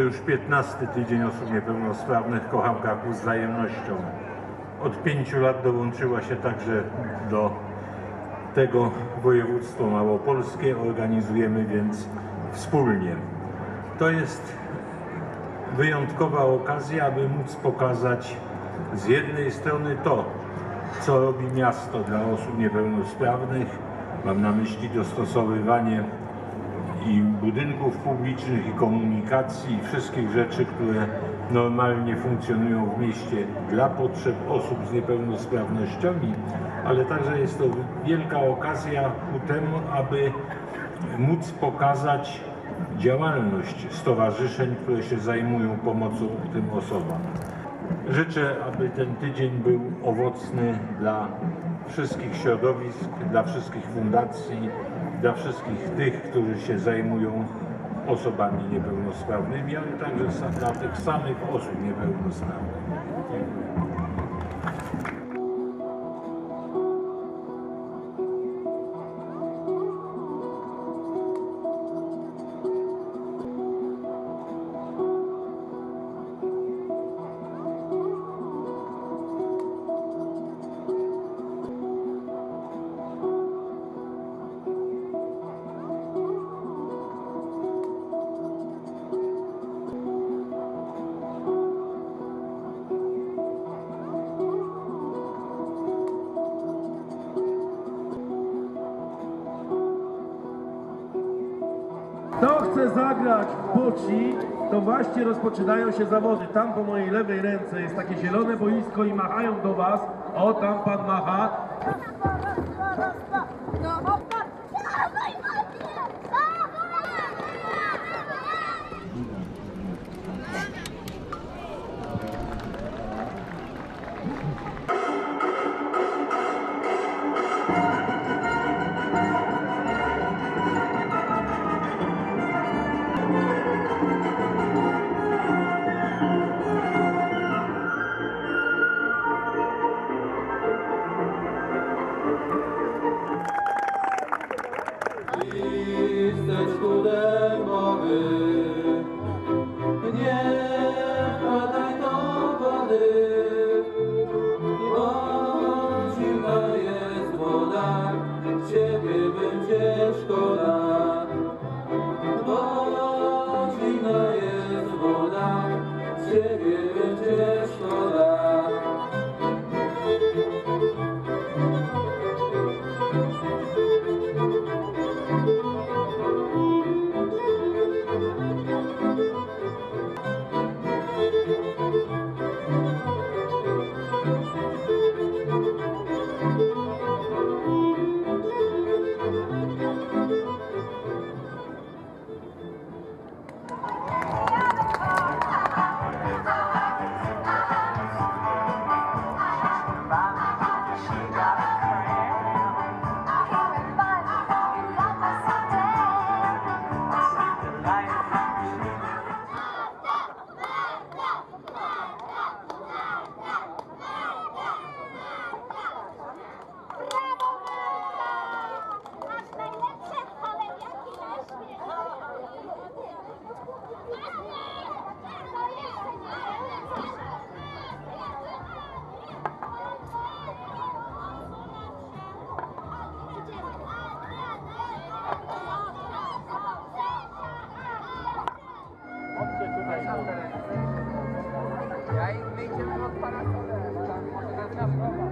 Już 15 tydzień osób niepełnosprawnych kocham Kraków z wzajemnością. Od pięciu lat dołączyła się także do tego województwo małopolskie. Organizujemy więc wspólnie. To jest wyjątkowa okazja, aby móc pokazać z jednej strony to, co robi miasto dla osób niepełnosprawnych. Mam na myśli dostosowywanie i budynków publicznych, i komunikacji, i wszystkich rzeczy, które normalnie funkcjonują w mieście dla potrzeb osób z niepełnosprawnościami, ale także jest to wielka okazja ku temu, aby móc pokazać działalność stowarzyszeń, które się zajmują pomocą tym osobom. Życzę, aby ten tydzień był owocny dla wszystkich środowisk, dla wszystkich fundacji, dla wszystkich tych, którzy się zajmują osobami niepełnosprawnymi, ale także dla tych samych osób niepełnosprawnych. Dziękuję. Chce zagrać w boci, to właśnie rozpoczynają się zawody. Tam po mojej lewej ręce jest takie zielone boisko i machają do was. O, tam pan macha. Listek studemowy Aí meio dia eu vou tá? Prova.